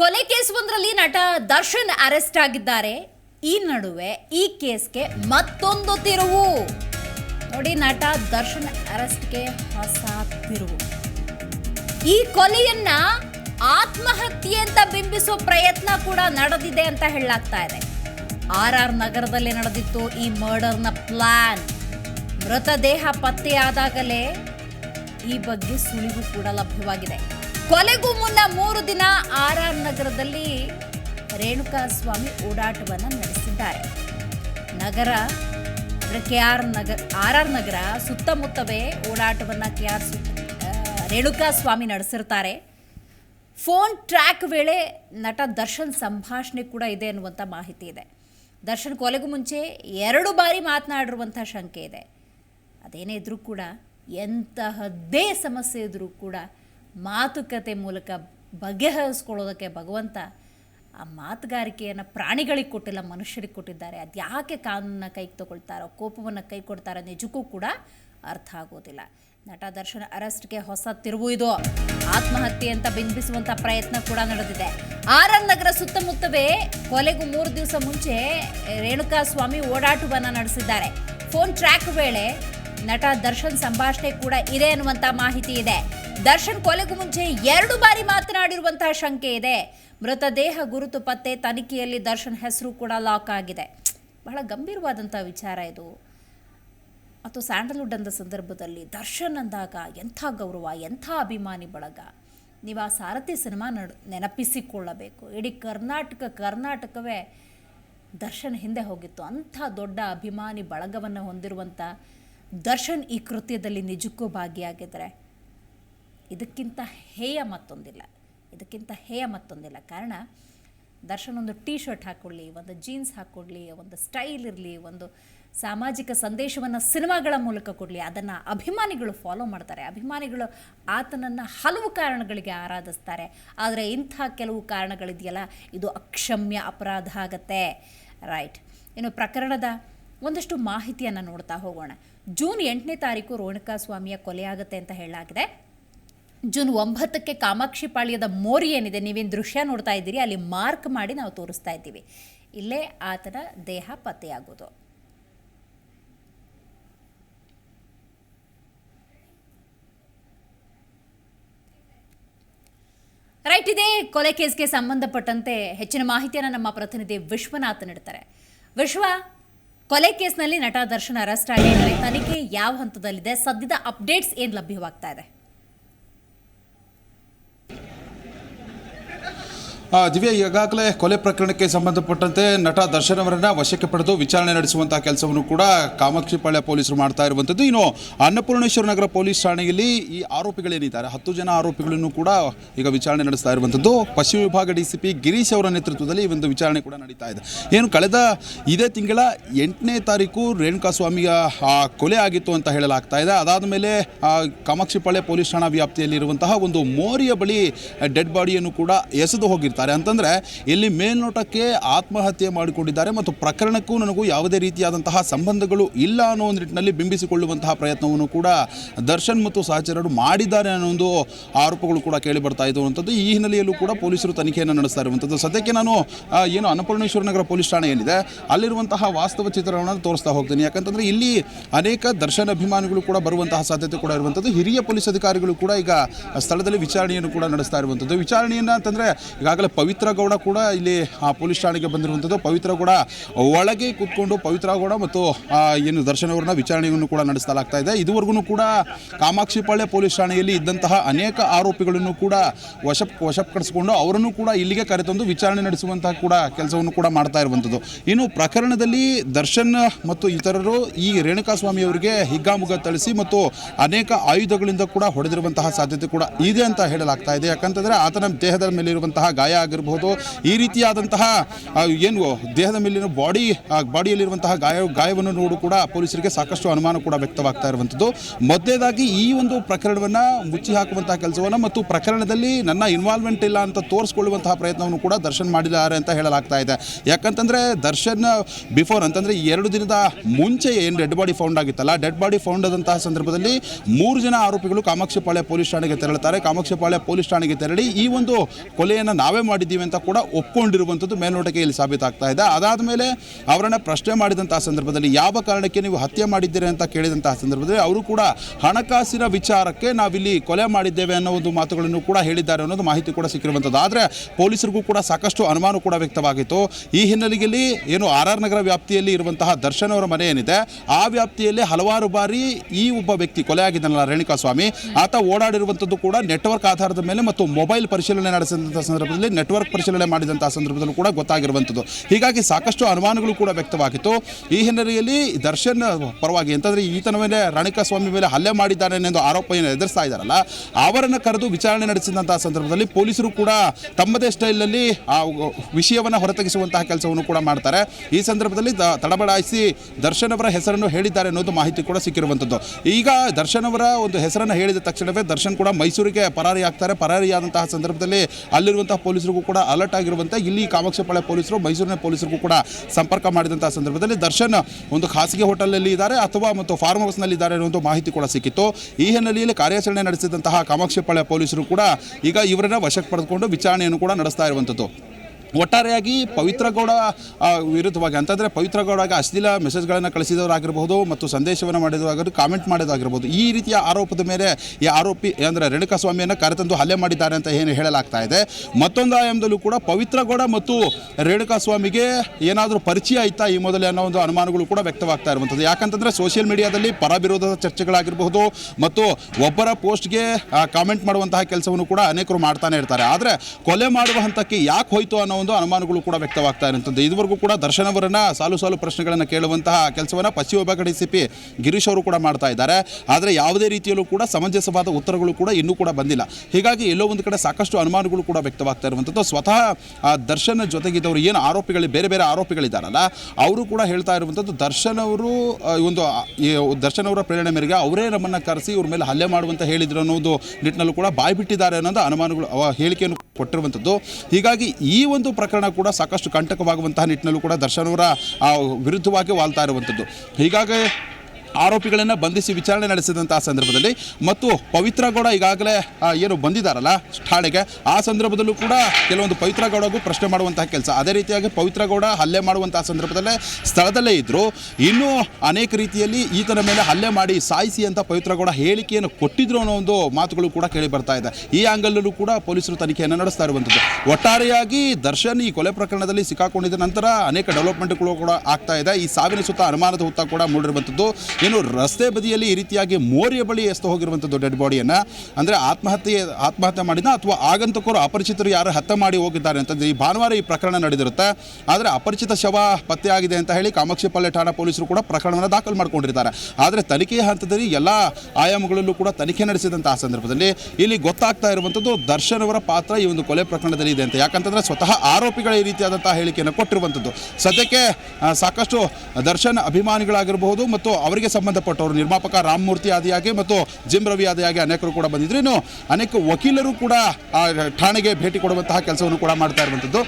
ಕೊಲೆ ಕೇಸ್ ಒಂದರಲ್ಲಿ ನಟ ದರ್ಶನ್ ಅರೆಸ್ಟ್ ಆಗಿದ್ದಾರೆ. ಈ ನಡುವೆ ಈ ಕೇಸ್ಗೆ ಮತ್ತೊಂದು ತಿರುವು. ನೋಡಿ ನಟ ದರ್ಶನ್ ಅರೆಸ್ಟ್ಗೆ ಹೊಸ ತಿರುವು. ಈ ಕೊಲೆಯನ್ನ ಆತ್ಮಹತ್ಯೆ ಅಂತ ಬಿಂಬಿಸೋ ಪ್ರಯತ್ನ ಕೂಡ ನಡೆದಿದೆ ಅಂತ ಹೇಳಲಾಗ್ತಾ ಇದೆ. ಆರ್ ಆರ್ ನಗರದಲ್ಲಿ ನಡೆದಿತ್ತು ಈ ಮರ್ಡರ್ನ ಪ್ಲಾನ್. ಮೃತದೇಹ ಪತ್ತೆಯಾದಾಗಲೇ ಈ ಬಗ್ಗೆ ಸುಳಿವು ಕೂಡ ಲಭ್ಯವಾಗಿದೆ. ಕೊಲೆಗೂ ಮುನ್ನ ಮೂರು ದಿನ ಆರ್ ಆರ್ ನಗರದಲ್ಲಿ ರೇಣುಕಾ ಸ್ವಾಮಿ ಓಡಾಟವನ್ನು ನಡೆಸಿದ್ದಾರೆ. ನಗರ K R Nagar R R Nagar ಸುತ್ತಮುತ್ತವೇ ಓಡಾಟವನ್ನು ಕೆ ಆರ್ ರೇಣುಕಾ ಸ್ವಾಮಿ ನಡೆಸಿರ್ತಾರೆ. ಫೋನ್ ಟ್ರ್ಯಾಕ್ ವೇಳೆ ನಟ ದರ್ಶನ್ ಸಂಭಾಷಣೆ ಕೂಡ ಇದೆ ಅನ್ನುವಂಥ ಮಾಹಿತಿ ಇದೆ. ದರ್ಶನ್ ಕೊಲೆಗೂ ಮುಂಚೆ ಎರಡು ಬಾರಿ ಮಾತನಾಡಿರುವಂಥ ಶಂಕೆ ಇದೆ. ಅದೇನೇ ಇದ್ರೂ ಕೂಡ ಎಂತಹದ್ದೇ ಸಮಸ್ಯೆ ಇದ್ರೂ ಕೂಡ ಮಾತುಕತೆ ಮೂಲಕ ಬಗೆಹರಿಸ್ಕೊಳ್ಳೋದಕ್ಕೆ ಭಗವಂತ ಆ ಮಾತುಗಾರಿಕೆಯನ್ನು ಪ್ರಾಣಿಗಳಿಗೆ ಕೊಟ್ಟಿಲ್ಲ, ಮನುಷ್ಯರಿಗೆ ಕೊಟ್ಟಿದ್ದಾರೆ. ಅದು ಯಾಕೆ ಕೈಗೆ ತಗೊಳ್ತಾರೋ, ಕೋಪವನ್ನು ಕೈ ಕೊಡ್ತಾರೋ ನಿಜಕ್ಕೂ ಕೂಡ ಅರ್ಥ ಆಗೋದಿಲ್ಲ. ನಟ ದರ್ಶನ್ ಅರೆಸ್ಟ್ಗೆ ಹೊಸ ತಿರುವು ಇದು. ಆತ್ಮಹತ್ಯೆ ಅಂತ ಬಿಂಬಿಸುವಂಥ ಪ್ರಯತ್ನ ಕೂಡ ನಡೆದಿದೆ. ಆರ್ ಆರ್ ನಗರ ಸುತ್ತಮುತ್ತವೇ ಕೊಲೆಗೂ ಮೂರು ದಿವಸ ಮುಂಚೆ ರೇಣುಕಾ ಸ್ವಾಮಿ ಓಡಾಟವನ್ನು ನಡೆಸಿದ್ದಾರೆ. ಫೋನ್ ಟ್ರ್ಯಾಕ್ ವೇಳೆ ನಟ ದರ್ಶನ್ ಸಂಭಾಷಣೆ ಕೂಡ ಇದೆ ಅನ್ನುವಂಥ ಮಾಹಿತಿ ಇದೆ. ದರ್ಶನ್ ಕೊಲೆಗೂ ಮುಂಚೆ ಎರಡು ಬಾರಿ ಮಾತನಾಡಿರುವಂತಹ ಶಂಕೆ ಇದೆ. ಮೃತದೇಹ ಗುರುತು ಪತ್ತೆ ತನಿಖೆಯಲ್ಲಿ ದರ್ಶನ್ ಹೆಸರು ಕೂಡ ಲಾಕ್ ಆಗಿದೆ. ಬಹಳ ಗಂಭೀರವಾದಂಥ ವಿಚಾರ ಇದು. ಅಥವಾ ಸ್ಯಾಂಡಲ್ವುಡ್ ಅಂದ ಸಂದರ್ಭದಲ್ಲಿ ದರ್ಶನ್ ಅಂದಾಗ ಎಂಥ ಗೌರವ, ಎಂಥ ಅಭಿಮಾನಿ ಬಳಗ. ನೀವು ಆ ಸಾರಥಿ ಸಿನಿಮಾ ನೆನಪಿಸಿಕೊಳ್ಳಬೇಕು. ಇಡೀ ಕರ್ನಾಟಕ, ಕರ್ನಾಟಕವೇ ದರ್ಶನ್ ಹಿಂದೆ ಹೋಗಿತ್ತು. ಅಂಥ ದೊಡ್ಡ ಅಭಿಮಾನಿ ಬಳಗವನ್ನು ಹೊಂದಿರುವಂಥ ದರ್ಶನ್ ಈ ಕೃತ್ಯದಲ್ಲಿ ನಿಜಕ್ಕೂ ಭಾಗಿಯಾಗಿದ್ದಾರೆ. ಇದಕ್ಕಿಂತ ಹೇಯ ಮತ್ತೊಂದಿಲ್ಲ. ಇದಕ್ಕಿಂತ ಹೇಯ ಮತ್ತೊಂದಿಲ್ಲ. ಕಾರಣ, ದರ್ಶನ್ ಒಂದು ಟೀ ಶರ್ಟ್ ಹಾಕ್ಕೊಳ್ಳಿ ಒಂದು ಜೀನ್ಸ್ ಹಾಕ್ಕೊಡ್ಲಿ ಒಂದು ಸ್ಟೈಲ್ ಇರಲಿ, ಒಂದು ಸಾಮಾಜಿಕ ಸಂದೇಶವನ್ನು ಸಿನಿಮಾಗಳ ಮೂಲಕ ಕೊಡಲಿ, ಅದನ್ನು ಅಭಿಮಾನಿಗಳು ಫಾಲೋ ಮಾಡ್ತಾರೆ. ಅಭಿಮಾನಿಗಳು ಆತನನ್ನು ಹಲವು ಕಾರಣಗಳಿಗೆ ಆರಾಧಿಸ್ತಾರೆ. ಆದರೆ ಇಂಥ ಕೆಲವು ಕಾರಣಗಳಿದೆಯಲ್ಲ, ಇದು ಅಕ್ಷಮ್ಯ ಅಪರಾಧ ಆಗತ್ತೆ. ರೈಟ್ ಇನ್ನು ಪ್ರಕರಣದ ಒಂದಷ್ಟು ಮಾಹಿತಿಯನ್ನು ನೋಡ್ತಾ ಹೋಗೋಣ. ಜೂನ್ ಎಂಟನೇ ತಾರೀಕು ರೋಣಕಾ ಸ್ವಾಮಿಯ ಕೊಲೆಯಾಗತ್ತೆ ಅಂತ ಹೇಳಲಾಗಿದೆ. ಜೂನ್ ಒಂಬತ್ತಕ್ಕೆ ಕಾಮಾಕ್ಷಿ ಪಾಳ್ಯದ ಮೋರಿ ಏನಿದೆ, ನೀವೇನು ದೃಶ್ಯ ನೋಡ್ತಾ ಇದ್ದೀರಿ, ಅಲ್ಲಿ ಮಾರ್ಕ್ ಮಾಡಿ ನಾವು ತೋರಿಸ್ತಾ ಇದ್ದೀವಿ. ಇಲ್ಲೇ ಆತನ ದೇಹ ಪತ್ತೆಯಾಗೋದು. ರೈಟ್, ಇದೇ ಕೊಲೆ ಕೇಸ್ಗೆ ಸಂಬಂಧಪಟ್ಟಂತೆ ಹೆಚ್ಚಿನ ಮಾಹಿತಿಯನ್ನು ನಮ್ಮ ಪ್ರತಿನಿಧಿ ವಿಶ್ವನಾಥ್ ನೀಡ್ತಾರೆ. ವಿಶ್ವ, ಕೊಲೆ ಕೇಸ್ನಲ್ಲಿ ನಟ ದರ್ಶನ್ ಅರೆಸ್ಟ್ ಆಗಿದ್ದಾರೆ ತನಿಖೆ ಯಾವ ಹಂತದಲ್ಲಿದೆ, ಸದ್ಯದ ಅಪ್ಡೇಟ್ಸ್ ಏನು ಲಭ್ಯವಾಗ್ತಾ ಇದೆ? ದಿವ್ಯಾ ಈಗಾಗಲೇ ಕೊಲೆ ಪ್ರಕರಣಕ್ಕೆ ಸಂಬಂಧಪಟ್ಟಂತೆ ನಟ ದರ್ಶನ್ ಅವರನ್ನ ವಶಕ್ಕೆ ಪಡೆದು ವಿಚಾರಣೆ ನಡೆಸುವಂತಹ ಕೆಲಸವನ್ನು ಕೂಡ ಕಾಮಾಕ್ಷಿಪಾಳ್ಯ ಪೊಲೀಸರು ಮಾಡ್ತಾ ಇರುವಂಥದ್ದು. ಇನ್ನು ಅನ್ನಪೂರ್ಣೇಶ್ವರ ನಗರ ಪೊಲೀಸ್ ಠಾಣೆಯಲ್ಲಿ ಈ ಆರೋಪಿಗಳೇನಿದ್ದಾರೆ? ಹತ್ತು ಜನ ಆರೋಪಿಗಳನ್ನು ಕೂಡ ಈಗ ವಿಚಾರಣೆ ನಡೆಸ್ತಾ ಇರುವಂಥದ್ದು. ಪಶ್ಚಿಮ ವಿಭಾಗ ಡಿ ಸಿ ಪಿ ಗಿರೀಶ್ ಅವರ ನೇತೃತ್ವದಲ್ಲಿ ಈ ಒಂದು ವಿಚಾರಣೆ ಕೂಡ ನಡೀತಾ ಇದೆ. ಏನು ಕಳೆದ ಇದೇ ತಿಂಗಳ ಎಂಟನೇ ತಾರೀಕು ರೇಣುಕಾ ಸ್ವಾಮಿಯ ಆ, ಕೊಲೆ ಆಗಿತ್ತು ಅಂತ ಹೇಳಲಾಗ್ತಾ ಇದೆ. ಅದಾದ ಮೇಲೆ ಕಾಮಾಕ್ಷಿಪಾಳ್ಯ ಪೊಲೀಸ್ ಠಾಣಾ ವ್ಯಾಪ್ತಿಯಲ್ಲಿರುವಂತಹ ಒಂದು ಮೋರಿಯ ಬಳಿ ಡೆಡ್ ಬಾಡಿಯನ್ನು ಕೂಡ ಎಸೆದು ಹೋಗಿರ್ತಾರೆ. ಅಂತಂದರೆ ಇಲ್ಲಿ ಮೇಲ್ನೋಟಕ್ಕೆ ಆತ್ಮಹತ್ಯೆ ಮಾಡಿಕೊಂಡಿದ್ದಾರೆ ಮತ್ತು ಪ್ರಕರಣಕ್ಕೂ ನನಗೂ ಯಾವುದೇ ರೀತಿಯಾದಂತಹ ಸಂಬಂಧಗಳು ಇಲ್ಲ ಅನ್ನೋ ಒಂದು ನಿಟ್ಟಿನಲ್ಲಿ ಬಿಂಬಿಸಿಕೊಳ್ಳುವಂತಹ ಪ್ರಯತ್ನವನ್ನು ಕೂಡ ದರ್ಶನ್ ಮತ್ತು ಸಹಚರರು ಮಾಡಿದ್ದಾರೆ ಅನ್ನೋ ಒಂದು ಆರೋಪಗಳು ಕೂಡ ಕೇಳಿ ಬರ್ತಾ ಈ ಹಿನ್ನೆಲೆಯಲ್ಲೂ ಕೂಡ ಪೊಲೀಸರು ತನಿಖೆಯನ್ನು ನಡೆಸ್ತಾ ಇರುವಂಥದ್ದು. ಸದ್ಯಕ್ಕೆ ನಾನು ಏನು ಅನ್ನಪೂರ್ಣೇಶ್ವರ ನಗರ ಪೊಲೀಸ್ ಠಾಣೆ ಏನಿದೆ, ಅಲ್ಲಿರುವಂತಹ ವಾಸ್ತವ ಚಿತ್ರಣವನ್ನು ತೋರಿಸ್ತಾ ಹೋಗ್ತೀನಿ. ಯಾಕಂತಂದರೆ ಇಲ್ಲಿ ಅನೇಕ ದರ್ಶನ್ ಅಭಿಮಾನಿಗಳು ಕೂಡ ಬರುವಂತಹ ಸಾಧ್ಯತೆ ಕೂಡ ಇರುವಂಥದ್ದು. ಹಿರಿಯ ಪೊಲೀಸ್ ಅಧಿಕಾರಿಗಳು ಕೂಡ ಈಗ ಸ್ಥಳದಲ್ಲಿ ವಿಚಾರಣೆಯನ್ನು ಕೂಡ ನಡೆಸ್ತಾ ಇರುವಂಥದ್ದು. ವಿಚಾರಣೆಯನ್ನು ಅಂತಂದರೆ ಈಗಾಗಲೇ ಪವಿತ್ರ ಗೌಡ ಕೂಡ ಇಲ್ಲಿ, ಆ ಪೊಲೀಸ್ ಠಾಣೆಗೆ ಬಂದಿರುವಂಥದ್ದು. ಪವಿತ್ರ ಗೌಡ ಒಳಗೆ ಕೂತ್ಕೊಂಡು ಪವಿತ್ರ ಗೌಡ ಮತ್ತು ಏನು ದರ್ಶನ್ ಅವರನ್ನ ವಿಚಾರಣೆಯನ್ನು ಕೂಡ ನಡೆಸಲಾಗ್ತಾ ಇದೆ. ಇದುವರೆಗೂ ಕೂಡ ಕಾಮಾಕ್ಷಿಪಾಳ್ಯ ಪೊಲೀಸ್ ಠಾಣೆಯಲ್ಲಿ ಇದ್ದಂತಹ ಅನೇಕ ಆರೋಪಿಗಳನ್ನು ಕೂಡ ವಶ ವಶಪಡಿಸಿಕೊಂಡು ಅವರನ್ನು ಕೂಡ ಇಲ್ಲಿಗೆ ಕರೆತಂದು ವಿಚಾರಣೆ ನಡೆಸುವಂತಹ ಕೂಡ ಕೆಲಸವನ್ನು ಕೂಡ ಮಾಡ್ತಾ ಇರುವಂಥದ್ದು. ಇನ್ನು ಪ್ರಕರಣದಲ್ಲಿ ದರ್ಶನ್ ಮತ್ತು ಇತರರು ಈ ರೇಣುಕಾಸ್ವಾಮಿ ಅವರಿಗೆ ಹಿಗ್ಗಾಮುಗ್ಗ ಥಳಿಸಿ ಮತ್ತು ಅನೇಕ ಆಯುಧಗಳಿಂದ ಕೂಡ ಹೊಡೆದಿರುವಂತಹ ಸಾಧ್ಯತೆ ಕೂಡ ಇದೆ ಅಂತ ಹೇಳಲಾಗ್ತಾ ಇದೆ. ಯಾಕಂತಂದರೆ ಆತನ ದೇಹದ ಮೇಲಿರುವಂತಹ ಗಾಯ ಆಗಿರಬಹುದು ಈ ರೀತಿಯಾದಂತಹ ಏನು, ದೇಹದ ಮೇಲಿನ ಬಾಡಿ ಬಾಡಿಯಲ್ಲಿರುವಂತಹ ಗಾಯ, ಗಾಯವನ್ನು ನೋಡು ಕೂಡ ಪೊಲೀಸರಿಗೆ ಸಾಕಷ್ಟು ಅನುಮಾನ ಕೂಡ ವ್ಯಕ್ತವಾಗ್ತಾ ಇರುವಂಥದ್ದು. ಮೊದಲೇದಾಗಿ ಈ ಒಂದು ಪ್ರಕರಣವನ್ನು ಮುಚ್ಚಿ ಹಾಕುವಂತಹ ಕೆಲಸವನ್ನು ಮತ್ತು ಪ್ರಕರಣದಲ್ಲಿ ನನ್ನ ಇನ್ವಾಲ್ವ್ಮೆಂಟ್ ಇಲ್ಲ ಅಂತ ತೋರಿಸ್ಕೊಳ್ಳುವಂತಹ ಪ್ರಯತ್ನವನ್ನು ಕೂಡ ದರ್ಶನ್ ಮಾಡಿದ್ದಾರೆ ಅಂತ ಹೇಳಲಾಗ್ತಾ ಇದೆ. ಯಾಕಂತಂದರೆ, ದರ್ಶನ್ ಬಿಫೋರ್ ಅಂತಂದರೆ ಎರಡು ದಿನದ ಮುಂಚೆ ಏನು ಡೆಡ್ ಬಾಡಿ ಫೌಂಡ್ ಆಗಿತ್ತಲ್ಲ ಡೆಡ್ ಬಾಡಿ ಫೌಂಡ್ ಆದಂತಹ ಸಂದರ್ಭದಲ್ಲಿ ಮೂರು ಜನ ಆರೋಪಿಗಳು ಕಾಮಾಕ್ಷಿಪಾಳ್ಯ ಪೊಲೀಸ್ ಠಾಣೆಗೆ ತೆರಳುತ್ತಾರೆ. ಕಾಮಾಕ್ಷಿಪಾಳ್ಯ ಪೊಲೀಸ್ ಠಾಣೆಗೆ ತೆರಳಿ ಈ ಒಂದು ಕೊಲೆಯನ್ನು ನಾವೇ ಮಾಡಿದ್ದೀವಿ ಅಂತ ಕೂಡ ಒಪ್ಕೊಂಡಿರುವಂಥದ್ದು ಮೇಲ್ನೋಟಕ್ಕೆ ಇಲ್ಲಿ ಸಾಬೀತಾಗ್ತಾ ಇದೆ. ಅದಾದ ಮೇಲೆ ಅವರನ್ನು ಪ್ರಶ್ನೆ ಮಾಡಿದಂಥ ಸಂದರ್ಭದಲ್ಲಿ ಯಾವ ಕಾರಣಕ್ಕೆ ನೀವು ಹತ್ಯೆ ಮಾಡಿದ್ದೀರಿ ಅಂತ ಕೇಳಿದಂತಹ ಸಂದರ್ಭದಲ್ಲಿ ಅವರು ಕೂಡ ಹಣಕಾಸಿನ ವಿಚಾರಕ್ಕೆ ನಾವಿಲ್ಲಿ ಕೊಲೆ ಮಾಡಿದ್ದೇವೆ ಅನ್ನೋ ಒಂದು ಮಾತುಗಳನ್ನು ಕೂಡ ಹೇಳಿದ್ದಾರೆ ಅನ್ನೋದು ಮಾಹಿತಿ ಕೂಡ ಸಿಕ್ಕಿರುವಂಥದ್ದು. ಆದರೆ ಪೊಲೀಸರಿಗೂ ಕೂಡ ಸಾಕಷ್ಟು ಅನುಮಾನ ಕೂಡ ವ್ಯಕ್ತವಾಗಿತ್ತು. ಈ ಹಿನ್ನೆಲೆಯಲ್ಲಿ ಏನು ಆರ್ ಆರ್ ನಗರ ವ್ಯಾಪ್ತಿಯಲ್ಲಿ ಇರುವಂತಹ ದರ್ಶನ್ ಅವರ ಮನೆ ಏನಿದೆ, ಆ ವ್ಯಾಪ್ತಿಯಲ್ಲಿ ಹಲವಾರು ಬಾರಿ ಈ ಒಬ್ಬ ವ್ಯಕ್ತಿ ಕೊಲೆ ಆಗಿದ್ದಾನಲ್ಲ ರೇಣುಕಾ ಸ್ವಾಮಿ ಆತ ಓಡಾಡಿರುವಂಥದ್ದು ಕೂಡ ನೆಟ್ವರ್ಕ್ ಆಧಾರದ ಮೇಲೆ ಮತ್ತು ಮೊಬೈಲ್ ಪರಿಶೀಲನೆ ನಡೆಸಿದಂಥ ಸಂದರ್ಭದಲ್ಲಿ ನೆಟ್ವರ್ಕ್ ಪರಿಶೀಲನೆ ಮಾಡಿದಂತಹ ಸಂದರ್ಭದಲ್ಲೂ ಕೂಡ ಗೊತ್ತಾಗಿರುವಂಥದ್ದು. ಹೀಗಾಗಿ ಸಾಕಷ್ಟು ಅನುಮಾನಗಳು ಕೂಡ ವ್ಯಕ್ತವಾಗಿತ್ತು. ಈ ಹಿನ್ನೆಲೆಯಲ್ಲಿ ದರ್ಶನ್ ಪರವಾಗಿ ಅಂತಂದ್ರೆ ಈತನ ಮೇಲೆ ರಾಣಿಕಾ ಸ್ವಾಮಿ ಮೇಲೆ ಹಲ್ಲೆ ಮಾಡಿದ್ದಾನೆ ಎಂದು ಆರೋಪ ಎದುರಿಸ್ತಾ ಇದ್ದಾರಲ್ಲ, ಅವರನ್ನು ಕರೆದು ವಿಚಾರಣೆ ನಡೆಸಿದಂತಹ ಸಂದರ್ಭದಲ್ಲಿ ಪೊಲೀಸರು ಕೂಡ ತಮ್ಮದೇ ಸ್ಟೈಲ್ನಲ್ಲಿ ಆ ವಿಷಯವನ್ನು ಹೊರತೆಗೆಸುವಂತಹ ಕೆಲಸವನ್ನು ಕೂಡ ಮಾಡ್ತಾರೆ. ಈ ಸಂದರ್ಭದಲ್ಲಿ ತಡಬಡಾಯಿಸಿ ದರ್ಶನ್ ಅವರ ಹೆಸರನ್ನು ಹೇಳಿದ್ದಾರೆ ಅನ್ನೋದು ಮಾಹಿತಿ ಕೂಡ ಸಿಕ್ಕಿರುವಂಥದ್ದು. ಈಗ ದರ್ಶನ್ ಅವರ ಒಂದು ಹೆಸರನ್ನು ಹೇಳಿದ ತಕ್ಷಣವೇ ದರ್ಶನ್ ಕೂಡ ಮೈಸೂರಿಗೆ ಪರಾರಿ ಆಗ್ತಾರೆ ಪರಾರಿಯಾದಂತಹ ಸಂದರ್ಭದಲ್ಲಿ ಅಲ್ಲಿರುವಂತಹ ಪೊಲೀಸರಿಗೂ ಕೂಡ ಅಲರ್ಟ್ ಆಗಿರುವಂತೆ ಇಲ್ಲಿ ಕಾಮಾಕ್ಷಪಾಳ್ಯ ಪೊಲೀಸರು, ಮೈಸೂರಿನ ಪೊಲೀಸರಿಗೂ ಕೂಡ ಸಂಪರ್ಕ ಮಾಡಿದಂತಹ ಸಂದರ್ಭದಲ್ಲಿ ದರ್ಶನ್ ಒಂದು ಖಾಸಗಿ ಹೋಟೆಲ್ನಲ್ಲಿ ಇದ್ದಾರೆ ಅಥವಾ ಮತ್ತು ಫಾರ್ಮ್ ಹೌಸ್ನಲ್ಲಿ ಇದ್ದಾರೆ ಅನ್ನೋ ಮಾಹಿತಿ ಕೂಡ ಸಿಕ್ಕಿತ್ತು. ಈ ಹಿನ್ನೆಲೆಯಲ್ಲಿ ಕಾರ್ಯಾಚರಣೆ ನಡೆಸಿದಂತಹ ಕಾಮಾಕ್ಷಿಪಾಳೆ ಪೊಲೀಸರು ಕೂಡ ಈಗ ಇವರನ್ನ ವಶಕ್ಕೆ ಪಡೆದುಕೊಂಡು ವಿಚಾರಣೆಯನ್ನು ಕೂಡ ನಡೆಸ್ತಾ ಇರುವಂಥದ್ದು ಒಟ್ಟಾರೆಯಾಗಿ ಪವಿತ್ರಗೌಡ ವಿರುದ್ಧವಾಗಿ, ಅಂತಂದರೆ ಪವಿತ್ರ ಗೌಡಗೆ ಅಶ್ಲೀಲ ಮೆಸೇಜ್ಗಳನ್ನು ಕಳಿಸಿದವರಾಗಿರಬಹುದು ಮತ್ತು ಸಂದೇಶವನ್ನು ಮಾಡಿದವರಾಗಿರ್ಬೋದು ಕಾಮೆಂಟ್ ಮಾಡೋದಾಗಿರ್ಬೋದು ಈ ರೀತಿಯ ಆರೋಪದ ಮೇಲೆ ಈ ಆರೋಪಿ, ಅಂದರೆ ರೇಣುಕಾಸ್ವಾಮಿಯನ್ನು ಕರೆತಂದು ಹಲ್ಲೆ ಮಾಡಿದ್ದಾರೆ ಅಂತ ಏನು ಹೇಳಲಾಗ್ತಾ ಇದೆ. ಮತ್ತೊಂದು ಆಯಾಮದಲ್ಲೂ ಕೂಡ ಪವಿತ್ರಗೌಡ ಮತ್ತು ರೇಣುಕಾಸ್ವಾಮಿಗೆ ಏನಾದರೂ ಪರಿಚಯ ಆಯ್ತಾ ಈ ಮೊದಲೇ ಅನ್ನೋ ಒಂದು ಅನುಮಾನಗಳು ಕೂಡ ವ್ಯಕ್ತವಾಗ್ತಾ ಇರುವಂಥದ್ದು. ಯಾಕಂತಂದರೆ ಸೋಷಿಯಲ್ ಮೀಡಿಯಾದಲ್ಲಿ ಪರ ವಿರೋಧದ ಚರ್ಚೆಗಳಾಗಿರಬಹುದು ಮತ್ತು ಒಬ್ಬರ ಪೋಸ್ಟ್ಗೆ ಕಾಮೆಂಟ್ ಮಾಡುವಂತಹ ಕೆಲಸವನ್ನು ಕೂಡ ಅನೇಕರು ಮಾಡ್ತಾನೆ ಇರ್ತಾರೆ. ಆದರೆ ಕೊಲೆ ಮಾಡುವ ಹಂತಕ್ಕೆ ಯಾಕೆ ಹೋಯಿತು ಅನ್ನೋ ಒಂದು ಅನುಮಾನಗಳು ಕೂಡ ವ್ಯಕ್ತವಾಗ್ತಾ ಇರುವಂಥದ್ದು. ಇದುವರೆಗೂ ಕೂಡ ದರ್ಶನ್ ಅವರನ್ನ ಸಾಲು ಸಾಲು ಪ್ರಶ್ನೆಗಳನ್ನು ಕೇಳುವಂತಹ ಕೆಲಸವನ್ನು ಪಶ್ಚಿಮ ವಿಭಾಗ ಡಿ ಸಿ ಪಿ ಗಿರೀಶ್ ಅವರು ಕೂಡ ಮಾಡ್ತಾ ಇದ್ದಾರೆ. ಆದರೆ ಯಾವುದೇ ರೀತಿಯಲ್ಲೂ ಕೂಡ ಸಮಂಜಸವಾದ ಉತ್ತರಗಳು ಕೂಡ ಇನ್ನೂ ಕೂಡ ಬಂದಿಲ್ಲ. ಹೀಗಾಗಿ ಎಲ್ಲೋ ಒಂದು ಕಡೆ ಸಾಕಷ್ಟು ಅನುಮಾನಗಳು ಕೂಡ ವ್ಯಕ್ತವಾಗ್ತಾ ಇರುವಂಥದ್ದು. ಸ್ವತಃ ದರ್ಶನ್ ಜೊತೆಗಿದ್ದವರು ಏನು ಆರೋಪಿಗಳು, ಬೇರೆ ಬೇರೆ ಆರೋಪಿಗಳಿದ್ದಾರಲ್ಲ, ಅವರು ಕೂಡ ಹೇಳ್ತಾ ಇರುವಂಥದ್ದು ದರ್ಶನ್ ಅವರು ಒಂದು ದರ್ಶನ್ ಅವರ ಪ್ರೇರಣೆ ಮೇರೆಗೆ ಅವರೇ ನಮ್ಮನ್ನು ಕರೆಸಿ ಇವ್ರ ಮೇಲೆ ಹಲ್ಲೆ ಮಾಡುವಂತ ಹೇಳಿದ್ರು ಅನ್ನೋದು ನಿಟ್ಟಿನಲ್ಲೂ ಕೂಡ ಬಾಯ್ಬಿಟ್ಟಿದ್ದಾರೆ ಅನ್ನೋದು ಅನುಮಾನಗಳು ಹೇಳಿಕೆಯನ್ನು ಕೊಟ್ಟಿರುವಂಥದ್ದು. ಹೀಗಾಗಿ ಈ ಒಂದು ಪ್ರಕರಣ ಕೂಡ ಸಾಕಷ್ಟು ಕಂಟಕವಾಗುವಂತಹ ನಿಟ್ಟಿನಲ್ಲೂ ಕೂಡ ದರ್ಶನ್ ಅವರ ವಿರುದ್ಧವಾಗಿ ವಾಲ್ತಾ ಇರುವಂಥದ್ದು. ಹೀಗಾಗಿ ಆರೋಪಿಗಳನ್ನು ಬಂಧಿಸಿ ವಿಚಾರಣೆ ನಡೆಸಿದಂತಹ ಸಂದರ್ಭದಲ್ಲಿ ಮತ್ತು ಪವಿತ್ರ ಗೌಡ ಈಗಾಗಲೇ ಏನು ಬಂದಿದ್ದಾರಲ್ಲ, ಠಾಣೆಗೆ, ಆ ಸಂದರ್ಭದಲ್ಲೂ ಕೂಡ ಕೆಲವೊಂದು ಪವಿತ್ರ ಗೌಡಗೂ ಪ್ರಶ್ನೆ ಮಾಡುವಂತಹ ಕೆಲಸ. ಅದೇ ರೀತಿಯಾಗಿ ಪವಿತ್ರ ಗೌಡ ಹಲ್ಲೆ ಮಾಡುವಂತಹ ಸಂದರ್ಭದಲ್ಲೇ ಸ್ಥಳದಲ್ಲೇ ಇದ್ದರು ಇನ್ನೂ ಅನೇಕ ರೀತಿಯಲ್ಲಿ ಈತನ ಮೇಲೆ ಹಲ್ಲೆ ಮಾಡಿ ಸಾಯಿಸಿ ಅಂತ ಪವಿತ್ರ ಗೌಡ ಹೇಳಿಕೆಯನ್ನು ಕೊಟ್ಟಿದ್ರು ಅನ್ನೋ ಒಂದು ಮಾತುಗಳು ಕೂಡ ಕೇಳಿ ಬರ್ತಾ ಇದೆ. ಈ ಆಂಗಲ್ಲೂ ಕೂಡ ಪೊಲೀಸರು ತನಿಖೆಯನ್ನು ನಡೆಸ್ತಾ ಇರುವಂಥದ್ದು. ಒಟ್ಟಾರೆಯಾಗಿ ದರ್ಶನ್ ಈ ಕೊಲೆ ಪ್ರಕರಣದಲ್ಲಿ ಸಿಕ್ಕಾಕೊಂಡಿದ್ದ ನಂತರ ಅನೇಕ ಡೆವಲಪ್ಮೆಂಟ್ಗಳು ಕೂಡ ಆಗ್ತಾ ಇದೆ. ಈ ಸಾವಿನ ಸುತ್ತ ಅನುಮಾನದ ಹುತ್ತ ಕೂಡ ಮೂಡಿರುವಂಥದ್ದು. ಏನು ರಸ್ತೆ ಬದಿಯಲ್ಲಿ ಈ ರೀತಿಯಾಗಿ ಮೋರಿಯ ಬಳಿ ಎಸ್ತು ಹೋಗಿರುವಂಥದ್ದು ಡೆಡ್ ಬಾಡಿಯನ್ನು ಅಂದರೆ ಆತ್ಮಹತ್ಯೆ ಆತ್ಮಹತ್ಯೆ ಮಾಡಿದ ಅಥವಾ ಆಗಂತಕರು ಅಪರಿಚಿತರು ಯಾರು ಹತ್ಯೆ ಮಾಡಿ ಹೋಗಿದ್ದಾರೆ ಅಂತಂದರೆ ಈ ಭಾನುವಾರ ಈ ಪ್ರಕರಣ ನಡೆದಿರುತ್ತೆ. ಆದರೆ ಅಪರಿಚಿತ ಶವ ಪತ್ತೆಯಾಗಿದೆ ಅಂತ ಹೇಳಿ ಕಾಮಾಕ್ಷಿಪಾಳ್ಯ ಠಾಣಾ ಪೊಲೀಸರು ಕೂಡ ಪ್ರಕರಣವನ್ನು ದಾಖಲು ಮಾಡಿಕೊಂಡಿರ್ತಾರೆ. ಆದರೆ ತನಿಖೆಯ ಹಂತದಲ್ಲಿ ಎಲ್ಲ ಆಯಾಮಗಳಲ್ಲೂ ಕೂಡ ತನಿಖೆ ನಡೆಸಿದಂತಹ ಸಂದರ್ಭದಲ್ಲಿ ಇಲ್ಲಿ ಗೊತ್ತಾಗ್ತಾ ಇರುವಂಥದ್ದು ದರ್ಶನ್ ಅವರ ಪಾತ್ರ ಈ ಒಂದು ಕೊಲೆ ಪ್ರಕರಣದಲ್ಲಿ ಇದೆ ಅಂತ. ಯಾಕಂತಂದರೆ ಸ್ವತಃ ಆರೋಪಿಗಳ ಈ ರೀತಿಯಾದಂಥ ಹೇಳಿಕೆಯನ್ನು ಕೊಟ್ಟಿರುವಂಥದ್ದು. ಸದ್ಯಕ್ಕೆ ಸಾಕಷ್ಟು ದರ್ಶನ್ ಅಭಿಮಾನಿಗಳಾಗಿರಬಹುದು ಮತ್ತು ಅವರಿಗೆ ಸಂಬಂಧಪಟ್ಟವರು, ನಿರ್ಮಾಪಕ ರಾಮಮೂರ್ತಿ ಆದಿಯಾಗಿ ಮತ್ತು ಜಿಮ್ ರವಿ ಆದಿಯಾಗಿ ಅನೇಕರು ಕೂಡ ಬಂದಿದ್ರು. ಇನ್ನು ಅನೇಕ ವಕೀಲರು ಕೂಡ, ಆ, ಠಾಣೆಗೆ ಭೇಟಿ ಕೊಡುವಂತಹ ಕೆಲಸವನ್ನು ಕೂಡ ಮಾಡ್ತಾ ಇರುವಂಥದ್ದು.